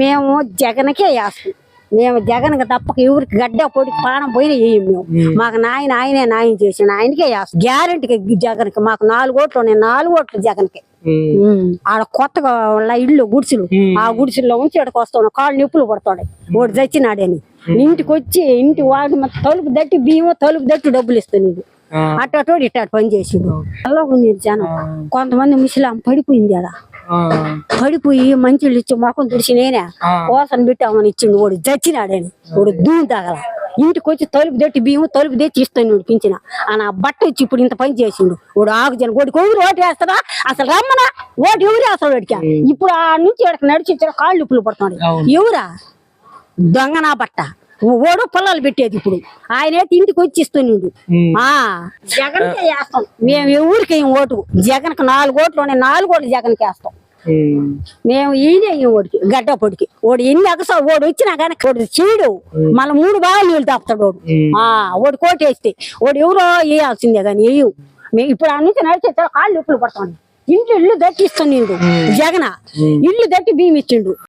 మేము జగన్కే వేస్తాం. మేము జగన్కి తప్పక ఎవరికి గడ్డ పొడి పానం పోయిన వేయం మేము. మాకు నాయన ఆయనే న్యాయం చేసిన ఆయనకే వేస్తాం. గ్యారంటీకి జగన్కి మాకు నాలుగు ఓట్లు ఉన్నాయి. నాలుగు ఓట్లు జగన్కి. ఆడ కొత్తగా ఇల్లు గుడిసెలు. ఆ గుడిసెల్లో ఉంచి ఇక్కడికి వస్తాడు కాళ్ళు నిప్పులు పడతాడు వాడు చచ్చినాడని. ఇంటికి వచ్చి ఇంటి వాడి తలుపు దట్టి బియ్యం తలుపు దట్టి డబ్బులు ఇస్తుంది అట్టటోడు ఇట్ట పని చేసిండు. అలా ఉంది జనం. కొంతమంది ముసలాం పడిపోయింది ఆడ. పడిపోయి మంచిళ్ళు ఇచ్చి మొఖం తుడిచి నేనే కోసన పెట్టామని ఇచ్చిండు. వాడు చచ్చినాడని వాడు దూని తగల. ఇంటికి వచ్చి తలుపు తెట్టి బియ్యం తలుపు తెచ్చి ఇస్తాను పించిన ఆ నా బట్ట వచ్చి ఇప్పుడు ఇంత పని చేసిండు. వాడు ఆగుజన వాడికి ఎవరు ఓటు వేస్తారా అసలు రమ్మనా? ఓటు ఎవరు వేస్తాడు వాడికి? ఇప్పుడు ఆ నుంచి నడిచి కాళ్ళు ఉప్పులు పడుతున్నాడు ఎవరా? దొంగ నా బట్ట. ఓడు పొలాలు పెట్టేది ఇప్పుడు. ఆయన అయితే ఇంటికి వచ్చి ఇస్తున్నాడు ఆ. జగన్ వేస్తాం. మేము ఎవరికి ఏం ఓటు. జగన్ నాలుగు ఓట్లు ఉన్నాయి నాలుగు ఓట్లు జగన్కి వేస్తాం. మేము ఈయన ఈ ఓడికి గడ్డ పొడికి. ఓడి ఎన్ని అగసా ఓడి వచ్చినా కానీ ఓడి చీడు. మళ్ళీ మూడు బాగా నీళ్ళు తాపుతాడు ఓడు. ఆ ఓడి కోటేస్తే ఓడి ఎవరో వేయాల్సిందే కానీ వేయు మేము ఇప్పుడు ఆ నుంచి నడిచే కాళ్ళు ఉప్పులు పడతాం. ఇంట్లో ఇల్లు దట్టి ఇస్తున్నాడు జగన్. ఇల్లు దట్టి బియ్యం ఇచ్చిండు